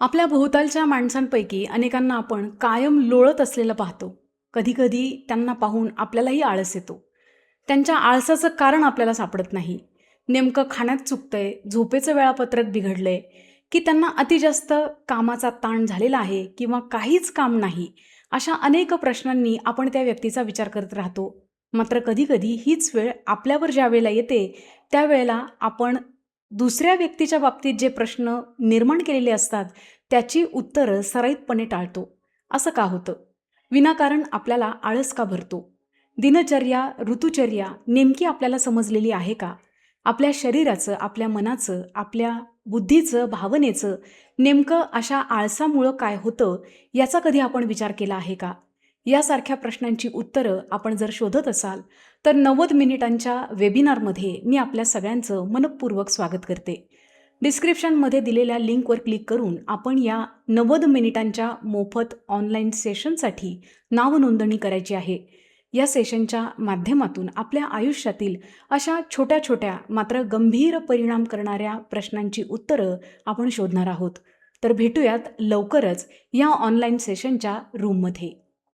आपल्या भोवतालच्या माणसांपैकी अनेकांना आपण कायम लोळत असलेलं पाहतो. कधीकधी त्यांना पाहून आपल्यालाही आळस येतो. त्यांच्या आळसाचं कारण आपल्याला सापडत नाही. नेमकं खाण्यात चुकतंय झोपेचं वेळापत्रक बिघडलंय की त्यांना अतिजास्त कामाचा ताण झालेला आहे किंवा काहीच काम नाही अशा अनेक प्रश्नांनी आपण त्या व्यक्तीचा विचार करत राहतो. मात्र कधीकधी हीच वेळ आपल्यावर ज्या वेळेला येते त्यावेळेला आपण दुसऱ्या व्यक्तीच्या बाबतीत जे प्रश्न निर्माण केलेले असतात त्याची उत्तरं सराईतपणे टाळतो. असं का होतं? विनाकारण आपल्याला आळस का भरतो? दिनचर्या ऋतुचर्या नेमकी आपल्याला समजलेली आहे का? आपल्या शरीराचं आपल्या मनाचं आपल्या बुद्धीचं भावनेचं नेमकं अशा आळसामुळं काय होतं याचा कधी आपण विचार केला आहे का? यासारख्या प्रश्नांची उत्तरं आपण जर शोधत असाल तर नव्वद मिनिटांच्या वेबिनारमध्ये मी आपल्या सगळ्यांचं मनपूर्वक स्वागत करते. डिस्क्रिप्शनमध्ये दिलेल्या लिंकवर क्लिक करून आपण या नव्वद मिनिटांच्या मोफत ऑनलाईन सेशनसाठी नावनोंदणी करायची आहे. या सेशनच्या माध्यमातून आपल्या आयुष्यातील अशा छोट्या छोट्या मात्र गंभीर परिणाम करणाऱ्या प्रश्नांची उत्तरं आपण शोधणार आहोत. तर भेटूयात लवकरच या ऑनलाईन सेशनच्या रूममध्ये.